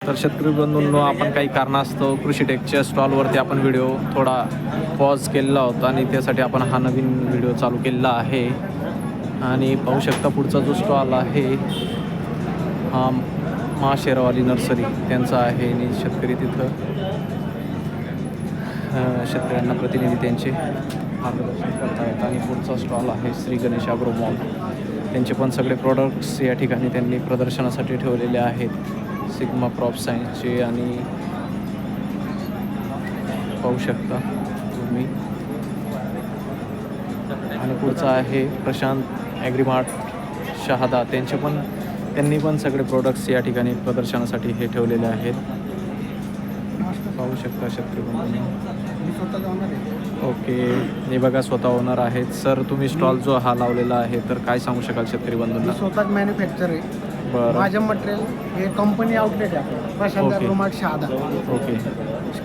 तर शेतकरी बंधूंनो आपण काही कारणास्तव कृषी टेकच्या स्टॉलवरती आपण व्हिडिओ थोडा पॉज केलेला होता आणि त्यासाठी आपण हा नवीन व्हिडिओ चालू केलेला आहे. आणि पाहू शकता पुढचा जो स्टॉल आहे हा मा शेरवाली नर्सरी त्यांचा आहे आणि शेतकरी तिथं शेतकऱ्यांना प्रतिनिधी त्यांचे मार्गदर्शन करतायत. आणि पुढचा स्टॉल आहे श्री गणेश अग्रो मॉल त्यांचे पण सगळे प्रोडक्ट्स या ठिकाणी त्यांनी प्रदर्शनासाठी ठेवलेले आहेत. सिग्मा प्रॉप सायन्सचे आणि पाहू शकता तुम्ही. आणि पुढचा आहे प्रशांत ॲग्रीमार्ट शहादा. त्यांचे पण त्यांनी पण सगळे प्रोडक्ट्स या ठिकाणी प्रदर्शनासाठी हे ठेवलेले आहेत. पाहू शकता शेतकरी बंधूंनो. मी ओके हे बघा स्वतः ओनर आहेत. सर तुम्ही स्टॉल जो हा लावलेला आहे तर काय सांगू शकाल शेतकरी बंधूंना स्वतः मॅन्युफॅक्चर आहे. बरं. माझं मटेरियल हे कंपनी आउटलेट आहे Prashant okay. Agromart Shahada. Okay.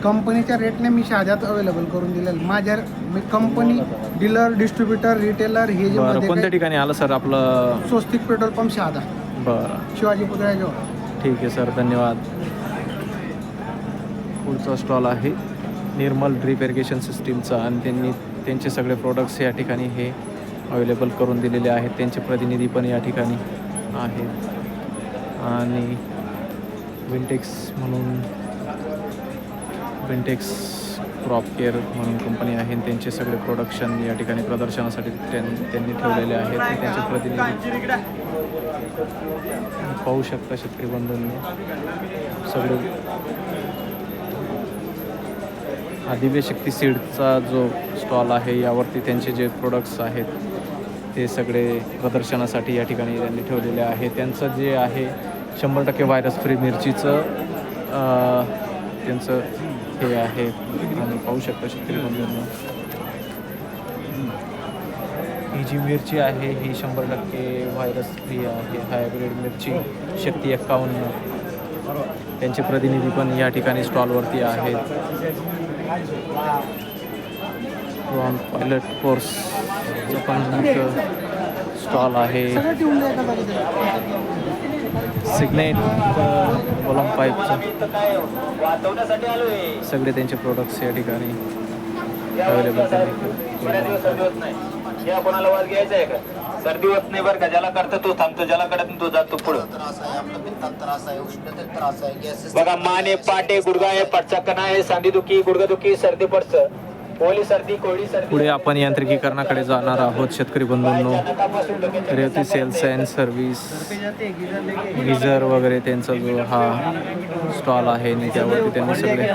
कंपनीच्या रेटने मी शहाद्यात अवेलेबल करून दिलेलं. माझ्या मी कंपनी डीलर डिस्ट्रीब्युटर रिटेलर हे जे बरं. मध्ये कोणत्या काही- ठिकाणी आलं सर आपलं? Swastik petrol pump Shahada. बरं. शिवाजी पुतळ्याजवळ ठीक आहे सर धन्यवाद. पुढचा स्टॉल आहे निर्मल ड्रीप इरिगेशन सिस्टीमचा आणि त्यांनी त्यांचे सगळे प्रोडक्ट्स या ठिकाणी हे अवेलेबल करून दिलेले आहेत. त्यांचे प्रतिनिधी पण या ठिकाणी आहेत. आणि विंटेक्स म्हणून विंटेक्स क्रॉप केअर म्हणून कंपनी आहे. त्यांचे सगळे प्रोडक्शन या ठिकाणी प्रदर्शनासाठी त्यांनी ठेवलेले आहेत. त्यांचे प्रतिनिधी पाहू शकता शेतकरी बंधूंनी. सगळे आदिव्य शक्ती सीडचा जो स्टॉल आहे यावरती त्यांचे जे प्रोडक्ट्स आहेत ते सगळे प्रदर्शनासाठी या ठिकाणी त्यांनी ठेवलेले आहे. त्यांचं जे आहे शंभर टक्के व्हायरस फ्री मिरचीचं त्यांचं हे आहे. आणि पाहू शकता शेतकरी बंधूंना. ही जी मिरची आहे ही शंभर टक्के व्हायरस फ्री आहे. हायब्रिड मिरची शक्ती एक्कावन्न. त्यांचे प्रतिनिधी पण या ठिकाणी स्टॉलवरती आहेत. प्रॉन पायलट कोर्स पण स्टॉल आहे सगळं ठेवून द्या एका जागी सिग्नेट कोलम पाईपचं सगळे त्यांचे प्रोडक्ट्स या ठिकाणी अवेलेबल घ्यायचा आहे का? सर्दी होत नाही बरं का. ज्याला करतो तो थांबतो ज्याला करत नाही तो जातो पुढं. आहे आहे आहे बघा माने पाटे गुडगा आहे पटचक्कन आहे गुडघेदुखी सर्दी पडच ओली सर्दी सर्दी पुढे आपण यांत्रिकीकरणाकडे जाणार आहोत शेतकरी बंधूंनो. Revati sales and service geyser वगैरे त्यांचा जो हा स्टॉल आहे आणि त्यावरती त्यांनी सगळे.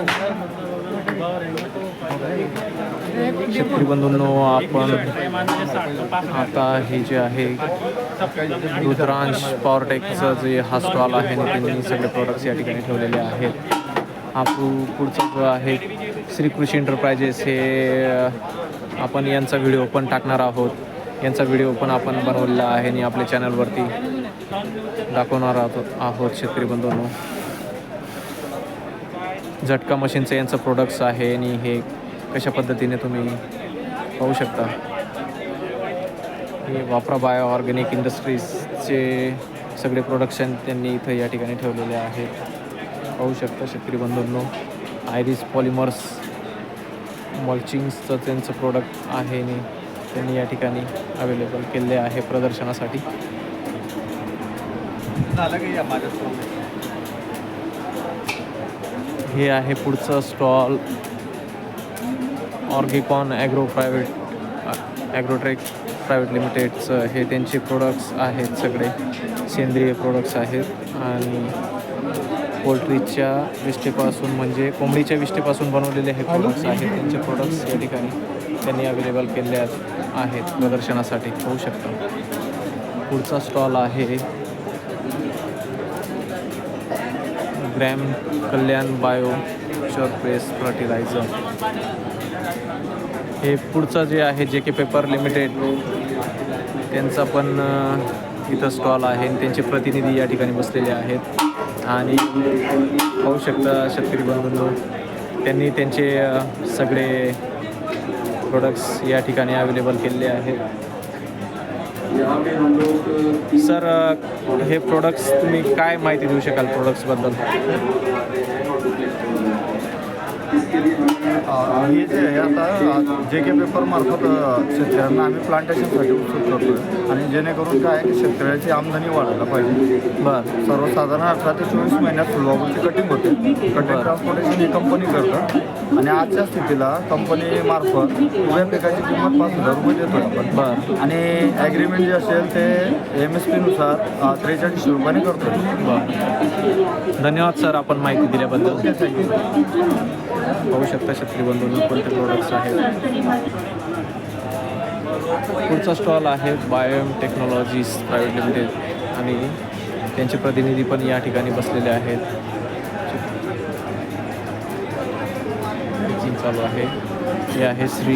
शेतकरी बंधूंनो आपण आता हे जे आहे रुद्रांश पॉवरटेकचं जे हा स्टॉल आहे आणि त्यांनी सगळे प्रोडक्ट्स या ठिकाणी ठेवलेले आहेत. हा पुढचं जो आहे श्रीकृषी एंटरप्राइजेस हे आपण यांचा व्हिडिओ पण टाकणार आहोत. यांचा व्हिडिओ पण आपण बनवलेला आहे आणि आपल्या चॅनलवरती दाखवणार आहोत आहोत शेतकरी बंधूंनो. झटका मशीनचं यांचं प्रोडक्ट्स आहे आणि हे कशा पद्धतीने तुम्ही पाहू शकता? हे वापरा बायो ऑर्गॅनिक इंडस्ट्रीजचे सगळे प्रोडक्शन त्यांनी इथं या ठिकाणी ठेवलेले आहेत. पाहू शकता शेतकरी बंधूंनो. आयरिस पॉलिमर्स मल्चिंग्सचं त्यांचं प्रोडक्ट आहे आणि त्यांनी या ठिकाणी अवेलेबल केले आहे प्रदर्शनासाठी. हे आहे पुढचं stall Orgicon agro private Agrotrek private लिमिटेडचं हे त्यांचे प्रोडक्ट्स आहेत सगळे. सेंद्रिय प्रोडक्ट्स आहेत आणि पोल्ट्रीच्या विष्टेपासून म्हणजे कोंबडीच्या विष्टेपासून बनवलेले हे प्रोडक्ट्स आहेत. त्यांचे प्रोडक्ट्स या ठिकाणी त्यांनी अवेलेबल केले आहेत प्रदर्शनासाठी. होऊ शकता. पुढचा स्टॉल आहे. Gram Kalyan bio press fertilizer हे पुढचं जे आहे जे के पेपर लिमिटेड त्यांचा पण इथं स्टॉल आहे. आणि त्यांचे प्रतिनिधी या ठिकाणी बसलेले आहेत. आणि पाहू शकता शेतकरी बंधू त्यांनी त्यांचे सगळे प्रोडक्ट्स या ठिकाणी अवेलेबल केलेले आहेत. सर हे प्रोडक्ट्स तुम्ही काय माहिती देऊ शकाल प्रोडक्ट्सबद्दल हे जे आहे आता जे के पेपर मार्फत अ, शेतकऱ्यांना आम्ही प्लांटेशनसाठी उत्सुक करतो आणि जेणेकरून काय आहे की शेतकऱ्याची आमदानी वाढायला पाहिजे. बरं. सर्वसाधारण अठरा ते चोवीस महिन्यात फुलबाबूची कटिंग होते. कटिंग ट्रान्सपोर्टेशन ही कंपनी करतं. आणि आजच्या स्थितीला कंपनी मार्फत उभ्या पिकाची किंमत पाच हजार रुपये देतो आपण. बरं. आणि ॲग्रीमेंट जे असेल ते एम एस पीनुसार त्रेचाळीसशे रुपयाने करतो बरं. धन्यवाद सर आपण माहिती दिल्याबद्दल. पाहू शकता शेतकरी बंधूंनी कोणते प्रोडक्ट्स आहेत. पुढचा स्टॉल आहे बायोम टेक्नॉलॉजीज प्रायव्हेट लिमिटेड आणि त्यांचे प्रतिनिधी पण या ठिकाणी बसलेले आहेत. चालू आहे. हे आहे Shri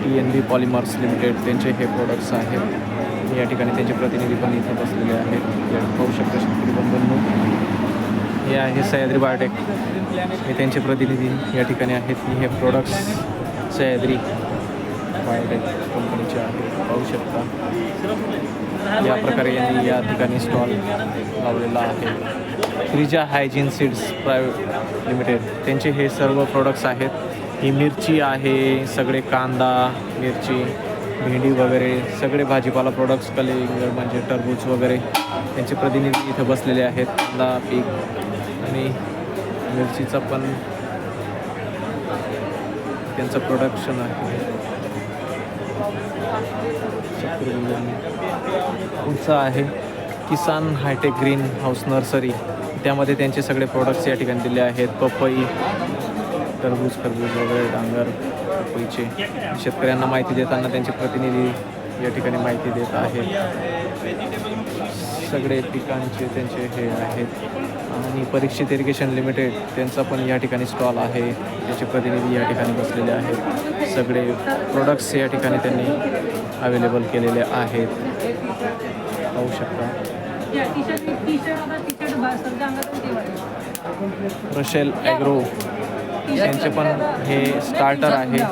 T N B polymers limited त्यांचे हे प्रोडक्ट्स आहेत. या ठिकाणी त्यांचे प्रतिनिधी पण इथे बसलेले आहेत. पाहू शकता शेतकरी बंधूंनो. हे आहे सह्याद्री बायोटेक. हे त्यांचे प्रतिनिधी या ठिकाणी आहेत. हे प्रोडक्ट्स सह्याद्री बायोटेक कंपनीचे आहेत. पाहू शकता. या प्रकारे यांनी या ठिकाणी स्टॉल लावलेला आहे. Freeja hygiene seeds private limited त्यांचे हे सर्व प्रोडक्ट्स आहेत. ही मिरची आहे सगळे कांदा मिरची भेंडी वगैरे सगळे भाजीपाला प्रोडक्ट्स कलिंग म्हणजे टरबूज वगैरे त्यांचे प्रतिनिधी इथे बसलेले आहेत. कांदा पीक आणि मिरचीचं पण त्यांचं प्रोडक्शन आहे. शेतकरी पुढचं आहे. Kisan hi tech green house nursery. त्यामध्ये त्यांचे सगळे प्रोडक्ट्स या ठिकाणी दिले आहेत. पपई टरबूज खरबूज वगैरे डांगर पपईचे. शेतकऱ्यांना माहिती देताना त्यांचे प्रतिनिधी या ठिकाणी माहिती देत आहेत. सगळे पिकांचे त्यांचे हे आहेत. आणि परीक्षित इरिगेशन लिमिटेड त्यांचा पण या ठिकाणी स्टॉल आहे. त्याचे प्रतिनिधी या ठिकाणी बसलेले आहेत. सगळे प्रोडक्ट्स या ठिकाणी त्यांनी अवेलेबल केलेले आहेत. पाहू शकता. रशेल ॲग्रो यांचे पण हे स्टार्टर आहे.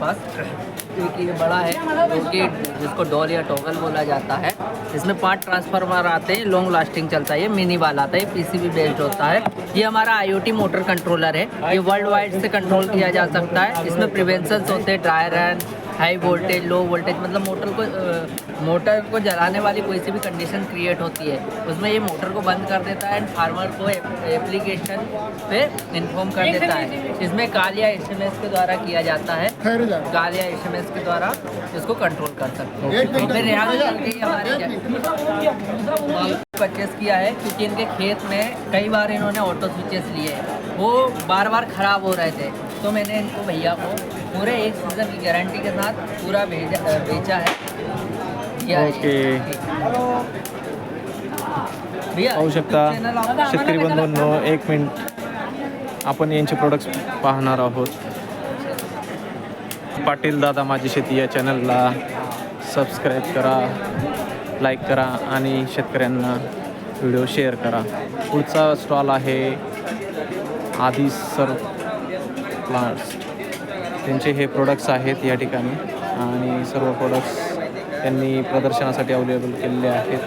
पास बड़ा है कि जिसको डॉल या टॉगल बोला जाता है। इसमें पाँच ट्रांसफार्मर आते हैं लॉन्ग लास्टिंग चलता है, ये मिनी वाला आता है पीसीबी बेस्ड होता है। ये हमारा आईओटी मोटर कंट्रोलर है, ये वर्ल्ड वाइड से कंट्रोल किया जा सकता है। इसमें प्रिवेंशन होते हैं dryer and high voltage low voltage मतलब मोटर को अ, मोटर को जलाने वाली कोई सी भी कंडीशन क्रिएट होती है उसमें ये मोटर को बंद कर देता है एंड फार्मर को एप्लीकेशन पे इन्फॉर्म कर देता है। इसमें कालिया एसएमएस के द्वारा किया जाता है। कालिया एसएमएस के द्वारा इसको कंट्रोल कर सकते हैं। ही हमारे परचेस किया? है क्योंकि इनके खेत में कई बार इन्होंने ऑटो स्विचेस लिए वो बार बार ख़राब हो रहे थे। तो मैंने इनको भैया को पूरे एक सीज़न की गारंटी के साथ पूरा भेजा बेचा है। ओके. पाहू शकता शेतकरी बंधूंनो एक मिनिट. आपण यांचे प्रोडक्ट्स पाहणार आहोत. पाटील दादा माझी शेती या चॅनलला सबस्क्राईब करा लाईक करा आणि शेतकऱ्यांना व्हिडिओ शेअर करा. पुढचा स्टॉल आहे आधी सर प्लांट्स त्यांचे हे प्रोडक्ट्स आहेत या ठिकाणी. आणि सर्व प्रोडक्ट्स त्यांनी प्रदर्शनासाठी अवेलेबल केलेले आहेत.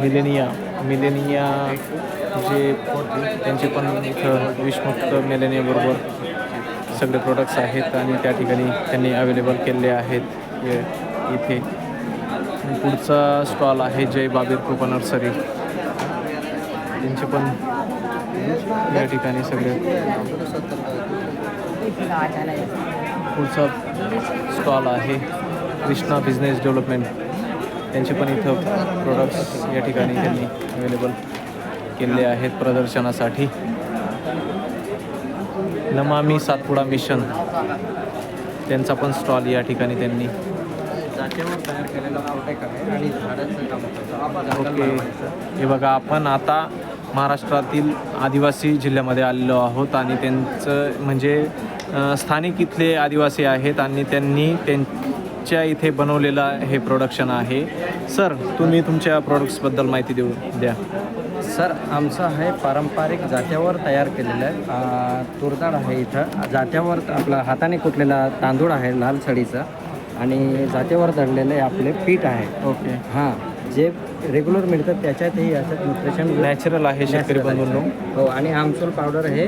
मिलेनिया मिलेनिया जे त्यांचे पण इथं विषमुक्त मिलेनियाबरोबर सगळे प्रोडक्ट्स आहेत आणि त्या ठिकाणी त्यांनी अवेलेबल केलेले आहेत. इथे. पुढचा स्टॉल आहे जय बाबीर कृपा नर्सरी त्यांचे पण या ठिकाणी सगळे पुढचा स्टॉल आहे. कृष्णा बिझनेस डेव्हलपमेंट त्यांचे पण इथं प्रोडक्ट्स या ठिकाणी त्यांनी अवेलेबल केलेले आहेत प्रदर्शनासाठी. नमामी सातपुडा मिशन त्यांचा पण स्टॉल या ठिकाणी त्यांनी. ओके. हे बघा आपण आता महाराष्ट्रातील आदिवासी जिल्ह्यामध्ये आलेलो आहोत आणि त्यांचं म्हणजे स्थानिक इथले आदिवासी आहेत आणि त्यांनी त्यांच्या इथे बनवलेलं हे प्रोडक्शन आहे. सर तुम्ही तुमच्या प्रोडक्ट्सबद्दल माहिती देऊ द्या. सर आमचं आहे पारंपरिक जात्यावर तयार केलेलं आहे. तुरडाळ आहे इथं. जात्यावर आपला हाताने कुटलेला तांदूळ आहे लाल सडीचा. आणि जात्यावर दळलेलं आहे आपले पीठ आहे. ओके हां. जे रेग्युलर मिळतं त्याच्यातही याच्यात न्यूट्रिशन नॅचरल आहे शेतकरी बंधूंनो. हो आणि आमसूल पावडर हे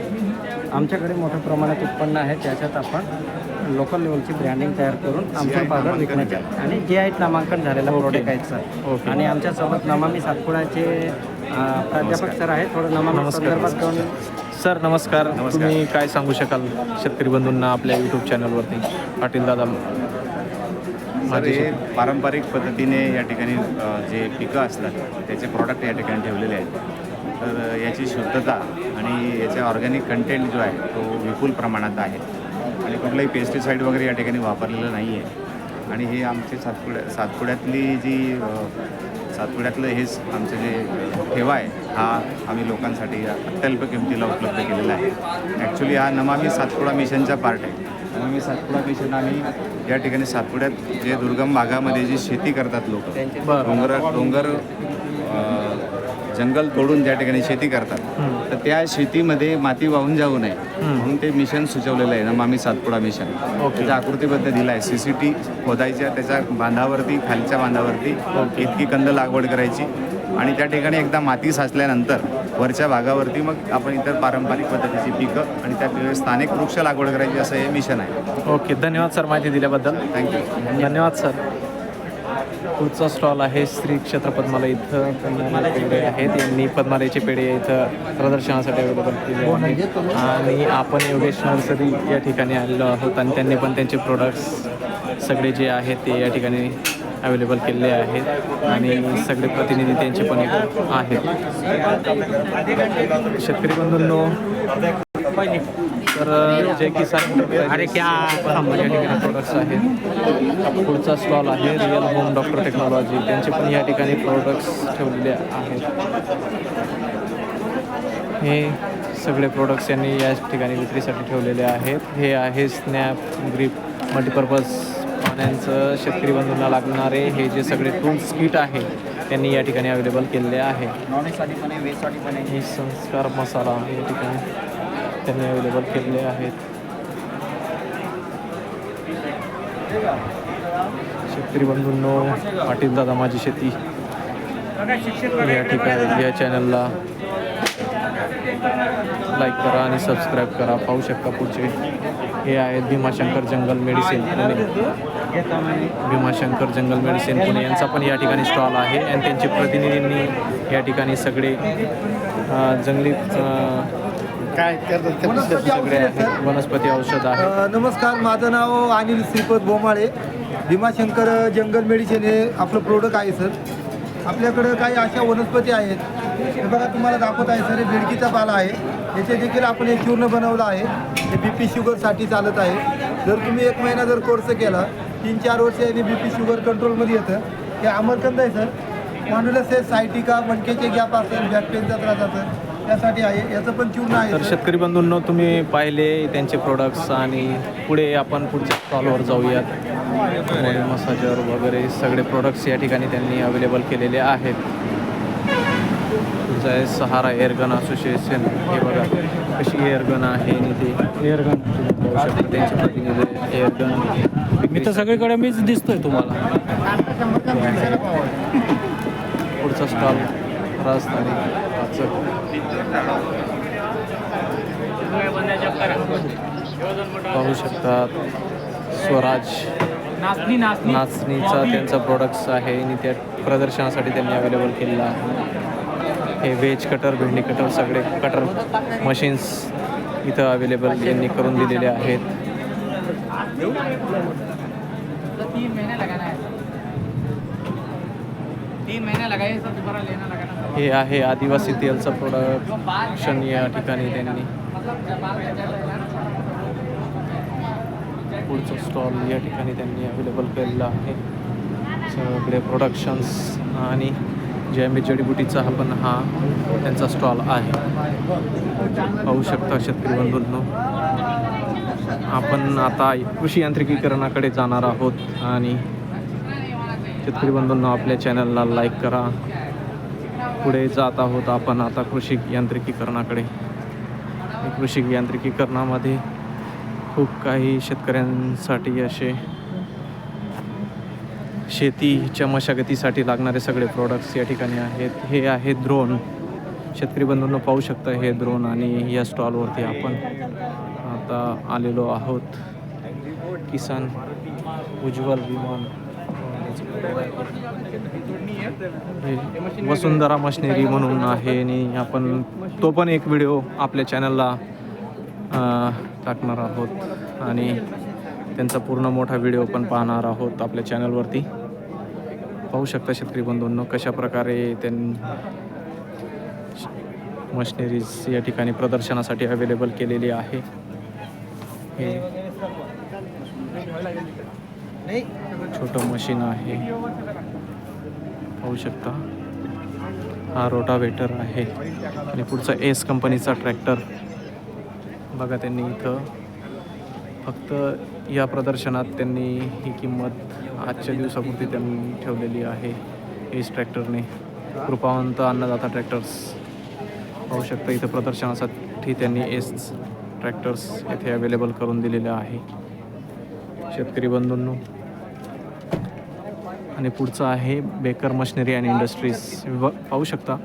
आमच्याकडे मोठ्या प्रमाणात उत्पन्न आहे. त्याच्यात आपण लोकल लेवलची ब्रँडिंग तयार करून आमसूल पावडर विकण्याचे आणि जे आहेत नामांकन झालेला प्रोडक्ट आहेत सर ओके. आणि आमच्यासोबत नमामी सातपुडाचे प्राध्यापक सर आहेत. थोडं नमामी नमस्कार. संदर्भात दोन सर नमस्कार. तुम्ही काय सांगू शकाल शेतकरी बंधूंना आपल्या यूट्यूब चॅनलवरती पाटील दादा सर हे पारंपरिक पद्धतीने या ठिकाणी जे पिकं असतात त्याचे प्रॉडक्ट या ठिकाणी ठेवलेले आहेत. तर याची शुद्धता आणि याचा ऑर्गॅनिक कंटेंट जो आहे तो विपुल प्रमाणात आहे. आणि कुठलंही पेस्टिसाईड वगैरे या ठिकाणी वापरलेलं नाही आहे आणि हे आमचे सातपुड्या सातपुड्यातली जी सातपुड्यातलं हेच आमचं जे ठेवा आहे हा आम्ही लोकांसाठी अत्यल्प किमतीला उपलब्ध केलेला आहे. ॲक्च्युली हा नमामी सातपुडा मिशनचा पार्ट आहे. नमामी सातपुडा मिशन आम्ही या ठिकाणी सातपुड्यात जे दुर्गम भागामध्ये जी शेती करतात लोक. डोंगर डोंगर जंगल तोडून त्या ठिकाणी शेती करतात तर त्या शेतीमध्ये माती वाहून जाऊ नये म्हणून ते मिशन सुचवलेलं आहे. नमामी सातपुडा मिशन. त्याचा आकृतीबद्ध दिला आहे. सी सी टी खोदायच्या त्याच्या बांधावरती खालच्या बांधावरती इतकी कंद लागवड करायची आणि त्या ठिकाणी एकदा माती साचल्यानंतर वरच्या भागावरती मग आपण इतर पारंपरिक पद्धतीची पिकं आणि त्या स्थानिक वृक्ष लागवड करायची असं हे मिशन आहे. ओके धन्यवाद सर माहिती दिल्याबद्दल. थँक्यू धन्यवाद सर. पुढचा स्टॉल आहे श्री क्षेत्र पद्मालय इथं पेढे आहेत. यांनी पद्मालयाचे पेढे इथं प्रदर्शनासाठी अवेलेबल केले आहेत. आणि आपण योगेश नर्सरी या ठिकाणी आलेलो आहोत आणि त्यांनी पण त्यांचे प्रोडक्ट्स सगळे जे आहेत ते या ठिकाणी अवेलेबल केलेले आहेत आणि सगळे प्रतिनिधी त्यांचे पण आहेत. शेतकरी बंधूंनो तर जे किसान अरे क्या प्रोडक्ट्स आहेत. पुढचा स्टॉल आहे रिअल होम डॉक्टर टेक्नॉलॉजी त्यांचे पण या ठिकाणी प्रोडक्ट्स ठेवलेले आहेत. हे सगळे प्रोडक्ट्स यांनी या ठिकाणी विक्रीसाठी ठेवलेले आहेत. हे आहे स्नॅप ग्रीप मल्टीपर्पज प्राण्यांचं शेतकरी बंधूंना लागणारे हे जे सगळे टूल्स किट आहे त्यांनी या ठिकाणी अवेलेबल केलेले आहे. नॉनसाठी पण आहे पण आहे हे संस्कार मसाला या ठिकाणी त्यांनी अवेलेबल केलेले आहेत. शेतकरी बंधूंनो पाटील दादा माझी शेती. या ठिकाणी या चॅनलला लाईक करा आणि सबस्क्राईब करा. पाहू शकता पुढचे. हे आहेत Bhimashankar jungle medicine Bhimashankar jungle medicine Pune यांचा पण या ठिकाणी स्टॉल आहे. आणि त्यांचे प्रतिनिधींनी या ठिकाणी सगळे जंगली काय सगळे वनस्पती औषध आहे नमस्कार माझं नाव अनिल श्रीपद बोमाळे. भीमाशंकर जंगल मेडिसिन हे आपलं प्रोडक्ट आहे सर आपल्याकडं काही अशा वनस्पती आहेत हे बघा तुम्हाला दाखवत आहे सर हे बेडकीचा पाला आहे. याचे देखील आपण एक चूर्ण बनवलं आहे. हे बी पी शुगरसाठी चालत आहे. जर तुम्ही एक महिना जर कोर्स केला तीन चार वर्ष याने बी पी शुगर कंट्रोलमध्ये येतं. हे अमरकंद आहे सर. मानुलस हे सायटिका मणक्याचे गॅप असेल बॅक पेनचा त्रास असेल त्यासाठी आहे. याचं पण चूर्ण आहे तर सर. शेतकरी बंधूंनो तुम्ही पाहिले त्यांचे प्रोडक्ट्स आणि पुढे आपण पुढच्या स्टॉलवर जाऊयात. मसाजर वगैरे सगळे प्रोडक्ट्स या ठिकाणी त्यांनी अवेलेबल केलेले आहेत. तुमचं आहे सहारा एअरगन असोसिएशन हे बघा कशी एअरगन आहे आणि ते. एअरगन पाहू शकता त्यांचे प्रतिनिधी एअरगन मी तर सगळीकडे मीच दिसतोय तुम्हाला. पुढचा स्टॉल राजधानी पाहू शकतात स्वराज नाचणीचा त्यांचा प्रोडक्ट्स आहे. आणि त्या प्रदर्शनासाठी त्यांनी अवेलेबल केलेला आहे. हे वेज कटर भेंडी कटर सगळे कटर मशीन्स इथं अवेलेबल यांनी करून दिलेले आहेत. है. हे आहे आदिवासी तेलचं प्रोडक्शन या ठिकाणी त्यांनी. पुढचं स्टॉल या ठिकाणी त्यांनी अवेलेबल केलेलं आहे. सगळे प्रोडक्शन्स आणि जॅमी जडीबुटीचा हा पण हा त्यांचा स्टॉल आहे. पाहू शकता शेतकरी बंधूंनो. आपण आता कृषी यांत्रिकीकरणाकडे जाणार आहोत आणि शेतकरी बंधूंना आपल्या चॅनलला लाईक करा. पुढे जात आहोत आपण आता कृषी यांत्रिकीकरणाकडे. कृषी यांत्रिकीकरणामध्ये खूप काही शेतकऱ्यांसाठी असे शेतीच्या मशागतीसाठी लागणारे सगळे प्रोडक्ट्स या ठिकाणी आहेत. हे आहे द्रोण शेतकरी बंधूंना पाहू शकता हे द्रोण आणि या स्टॉलवरती आपण आता आलेलो आहोत. किसान उज्ज्वल विमान. हे वसुंधरा मशिनरी म्हणून आहे आणि आपण तो पण एक व्हिडिओ आपल्या चॅनलला टाकणार आहोत. आणि त्यांचा पूर्ण मोठा व्हिडिओ पण पाहणार आहोत आपल्या चॅनलवरती. पाहू शकता शेतकरी बंधूंनो कशा प्रकारे त्यां मशिनरीज या ठिकाणी प्रदर्शनासाठी अवेलेबल केलेली आहे. हे छोटं मशीन आहे. पाहू शकता. हा रोटावेटर आहे. आणि पुढचा एस कंपनीचा ट्रॅक्टर बघा त्यांनी इथं फक्त या प्रदर्शनात त्यांनी ही किंमत आजच्या दिवसापुरती त्यांनी ठेवलेली आहे. एस ट्रॅक्टरने. कृपावंत अन्नदाता ट्रॅक्टर्स. पाहू शकता इथं प्रदर्शनासाठी त्यांनी एस ट्रॅक्टर्स येथे अवेलेबल करून दिलेले आहे. शेतकरी बंधूंनो आणि पुढचं आहे बेकर मशिनरी अँड इंडस्ट्रीज. व पाहू शकता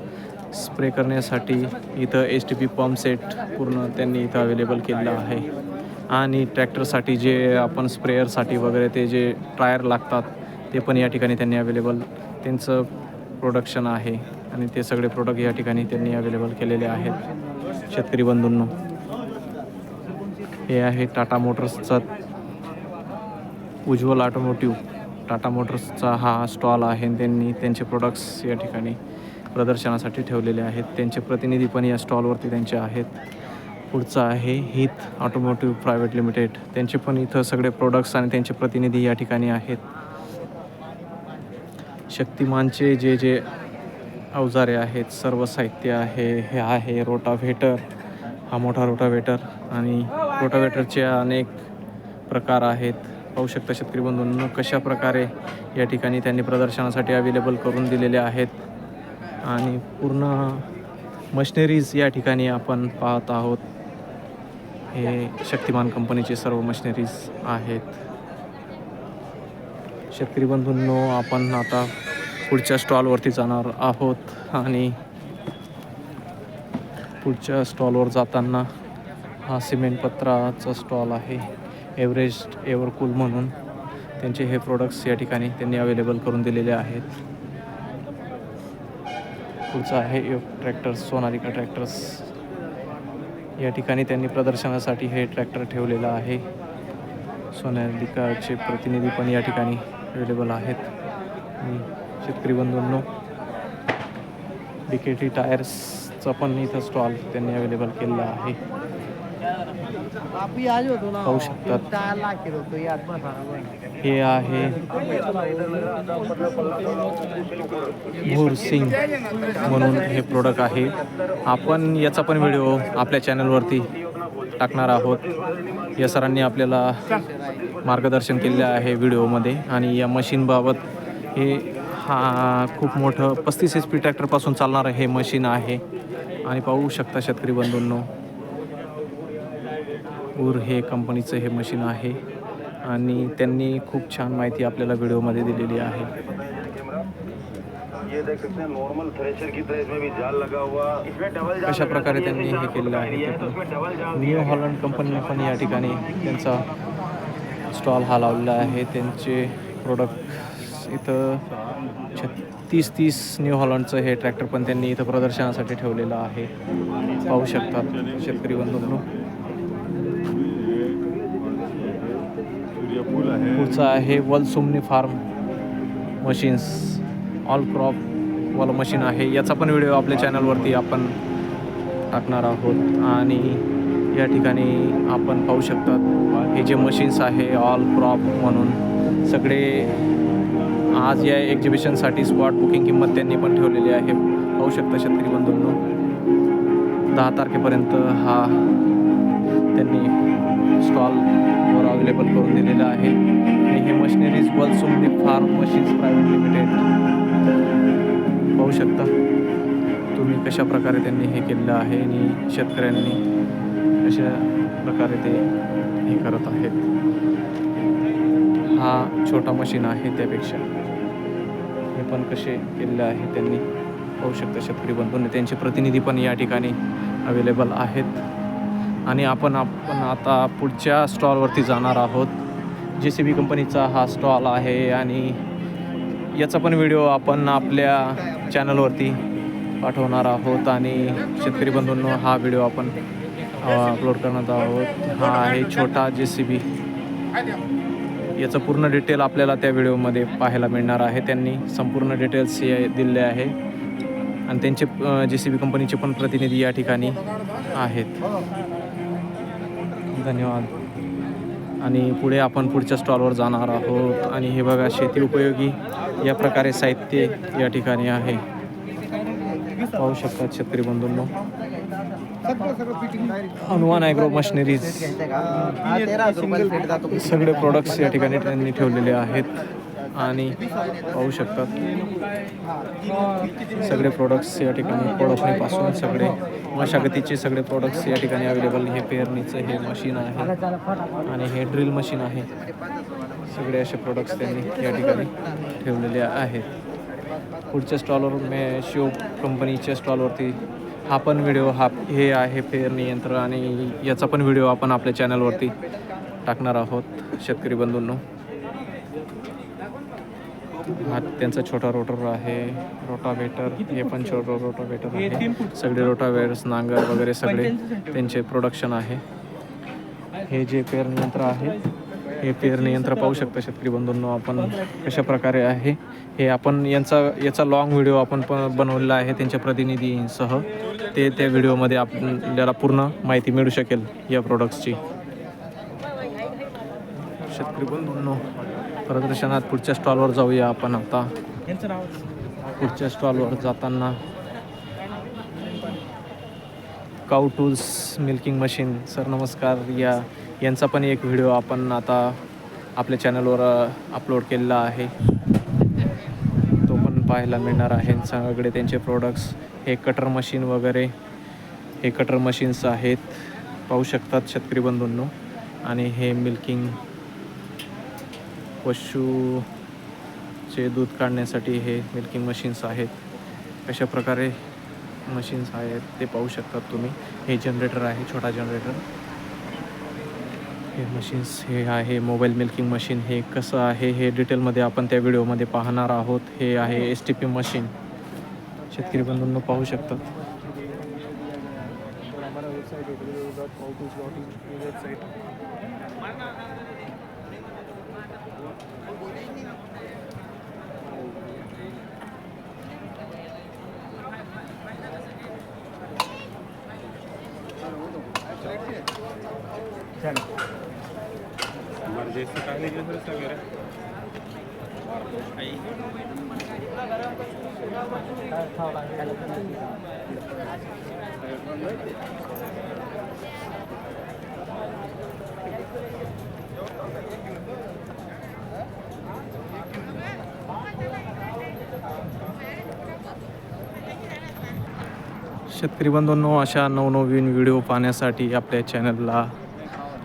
स्प्रे करण्यासाठी इथं S T P pump set पूर्ण त्यांनी इथं अवेलेबल केलेलं आहे. आणि ट्रॅक्टरसाठी जे आपण स्प्रेअरसाठी वगैरे ते जे टायर लागतात ते पण या ठिकाणी त्यांनी अवेलेबल त्यांचं प्रोडक्शन आहे आणि ते सगळे प्रोडक्ट या ठिकाणी त्यांनी अवेलेबल केलेले आहेत. शेतकरी बंधूंनो हे आहे टाटा मोटर्सचा उज्ज्वल ऑटोमोटिव्ह टाटा मोटर्सचा हा स्टॉल आहे त्यांनी त्यांचे प्रोडक्ट्स या ठिकाणी प्रदर्शनासाठी ठेवलेले आहेत. त्यांचे प्रतिनिधी पण या स्टॉलवरती त्यांचे आहेत. पुढचं आहे हित ऑटोमोटिव्ह प्रायव्हेट लिमिटेड. त्यांचे पण इथं सगळे प्रोडक्ट्स आणि त्यांचे प्रतिनिधी या ठिकाणी आहेत. शक्तिमानचे जे जे अवजारे आहेत सर्व साहित्य आहे हे आहे रोटाव्हेटर. हा मोठा रोटाव्हेटर आणि रोटाव्हेटरचे अनेक प्रकार आहेत. पाहू शकता शेतकरी बंधूंनो कशा प्रकारे या ठिकाणी त्यांनी प्रदर्शनासाठी अवेलेबल करून दिलेले आहेत. आणि पूर्ण मशिनरीज या ठिकाणी आपण पाहत आहोत. हे शक्तिमान कंपनीचे सर्व मशिनरीज आहेत. शेतकरी बंधूंनो आपण आता पुढच्या स्टॉलवरती जाणार आहोत आणि पुढच्या स्टॉलवर जाताना हा सिमेंट पत्राचा स्टॉल आहे एव्हरेस्ट एव्हरकूल म्हणून. त्यांचे हे प्रोडक्ट्स या ठिकाणी त्यांनी अवेलेबल करून दिलेले आहेत. पुढचं आहे ट्रॅक्टर्स सोनालिका ट्रॅक्टर्स या ठिकाणी त्यांनी प्रदर्शनासाठी हे ट्रॅक्टर ठेवलेलं आहे. सोनालिकाचे प्रतिनिधी पण या ठिकाणी अवेलेबल आहेत. शेतकरी बंधूंनो डी के टी टायर्सचा पण इथं स्टॉल त्यांनी अवेलेबल केलेला आहे. पाहू शकतात. हे आहे भूरसिंग म्हणून हे प्रोडक्ट आहे. आपण याचा पण व्हिडिओ आपल्या चॅनलवरती टाकणार आहोत. या सरांनी आपल्याला मार्गदर्शन केलेलं आहे व्हिडिओमध्ये आणि या मशीनबाबत हे हा खूप मोठं पस्तीस एच पी ट्रॅक्टरपासून चालणारं हे मशीन आहे. आणि पाहू शकता शेतकरी बंधूंनो ऊर हे कंपनीचं हे मशीन आहे आणि त्यांनी खूप छान माहिती आपल्याला व्हिडिओमध्ये दिलेली आहे. कशा प्रकारे त्यांनी हे केलेलं आहे. न्यू हॉलंड कंपनीने पण या ठिकाणी त्यांचा स्टॉल हा लावलेला आहे. त्यांचे प्रोडक्ट इथं छत्तीस तीस न्यू हॉलंडचं हे ट्रॅक्टर पण त्यांनी इथं प्रदर्शनासाठी ठेवलेलं आहे. पाहू शकतात शेतकरी बंधूंनो. पुढचं आहे Valsumani farm machines all crop वाला मशीन आहे. याचा पण व्हिडिओ आपल्या चॅनलवरती आपण टाकणार आहोत. आणि या ठिकाणी आपण पाहू शकतात हे जे मशीन्स आहे ऑल क्रॉप म्हणून. सगळे आज या एक्झिबिशनसाठी स्पॉट बुकिंग किंमत त्यांनी पण ठेवलेली आहे. पाहू शकता शेतकरी बंधूंनो. दहा तारखेपर्यंत हा त्यांनी स्टॉलवर अवेलेबल करून दिलेलं आहे. आणि हे machineries Valsumani farm machines private limited पाहू शकता तुम्ही कशा प्रकारे त्यांनी हे केलेलं आहे आणि शेतकऱ्यांनी कशा प्रकारे ते हे करत आहेत. हा छोटा मशीन आहे त्यापेक्षा. हे पण कसे केलेले आहे त्यांनी. पाहू शकता शेतकरी बंधूंनी त्यांचे प्रतिनिधी पण या ठिकाणी अवेलेबल आहेत. आणि आपण आपण आता पुढच्या स्टॉलवरती जाणार आहोत. जे सी बी कंपनीचा हा स्टॉल आहे आणि याचा पण व्हिडिओ आपण आपल्या चॅनलवरती पाठवणार आहोत. आणि शेतकरी बंधूंनो हा व्हिडिओ आपण अपलोड करणार आहोत. हा आहे छोटा जे सी बी याचं पूर्ण डिटेल आपल्याला त्या व्हिडिओमध्ये पाहायला मिळणार आहे. त्यांनी संपूर्ण डिटेल्स हे दिले आहे. आणि त्यांचे जे सी बी कंपनीचे पण प्रतिनिधी या ठिकाणी आहेत. धन्यवाद. आणि पुढे आपण पुढच्या स्टॉलवर जाणार आहोत. आणि हे बघा शेती उपयोगी या प्रकारे साहित्य या ठिकाणी आहे. पाहू शकतात शेतकरी बंधूंनो. हनुमान ॲग्रो मशिनरीज सगळे प्रोडक्ट्स या ठिकाणी त्यांनी ठेवलेले आहेत. आणि पाहू शकतात. सगळे प्रोडक्ट्स या ठिकाणी प्रोडक्शनीपासून सगळे मशागतीचे सगळे प्रोडक्ट्स या ठिकाणी अवेलेबल हे पेरणीचं हे मशीन आहे आणि हे ड्रिल मशीन आहे. सगळे असे प्रोडक्ट्स त्यांनी या ठिकाणी ठेवलेले आहेत. पुढच्या स्टॉलवर मे शिव कंपनीच्या स्टॉलवरती हा पण व्हिडिओ हा हे आहे पेरणी यंत्र आणि याचा पण व्हिडिओ आपण आपल्या चॅनलवरती टाकणार आहोत शेतकरी बंधूंनो. हा त्यांचा छोटा रोटर आहे. रोटावेटर हे पण छोटा रोटावेटर आहे. सगळे रोटावेटर्स नांगर वगैरे सगळे त्यांचे प्रोडक्शन आहे. हे जे पेरणी यंत्र आहे हे पेरणी यंत्र पाहू शकता शेतकरी बंधूंनो आपण कशा प्रकारे आहे. हे आपण यांचा याचा लॉंग व्हिडिओ आपण पण बनवलेला आहे त्यांच्या प्रतिनिधींसह. ते त्या व्हिडिओमध्ये आपल्याला पूर्ण माहिती मिळू शकेल या प्रोडक्ट्सची शेतकरी बंधूंनो प्रदर्शनात पुढच्या स्टॉलवर जाऊया आपण आता. पुढच्या स्टॉलवर जाताना cow tools milking machine. Sir नमस्कार. या यांचा पण एक व्हिडिओ आपण आता आपल्या चॅनलवर अपलोड केलेला आहे. तो पण पाहायला मिळणार आहे. सगळे त्यांचे प्रोडक्ट्स हे कटर मशीन वगैरे हे कटर मशीन्स आहेत. पाहू शकतात शेतकरी बंधूंनो. आणि हे मिल्किंग पशुचे दूध काढण्यासाठी हे मिल्किंग मशीन्स आहेत कशा प्रकारे मशीन्स आहेत ते पाहू शकतात तुम्ही हे जनरेटर आहे छोटा जनरेटर हे मशीन्स हे आहे मोबाईल मिल्किंग मशीन हे कसं आहे हे डिटेलमध्ये आपण त्या व्हिडिओमध्ये पाहणार आहोत हे आहे एस टी पी मशीन शेतकरी बंधूंना पाहू शकतात शेतकरी बंधूंनो अशा नवनवीन व्हिडिओ पाहण्यासाठी आपल्या चॅनलला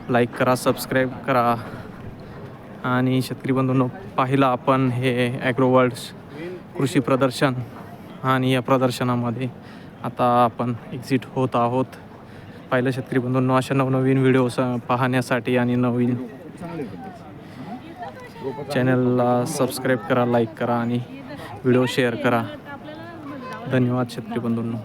लाईक करा सबस्क्राईब करा. आणि शेतकरी बंधूंनो पाहिलं आपण हे ॲग्रोवर्ल्ड्स कृषी प्रदर्शन आणि या प्रदर्शनामध्ये आता आपण एक्झिट होत आहोत. पहिलं शेतकरी बंधूंनो अशा नवनवीन व्हिडिओ पाहण्यासाठी आणि नवीन चॅनलला सबस्क्राईब करा लाईक करा आणि व्हिडिओ शेअर करा. धन्यवाद शेतकरी बंधूंनो.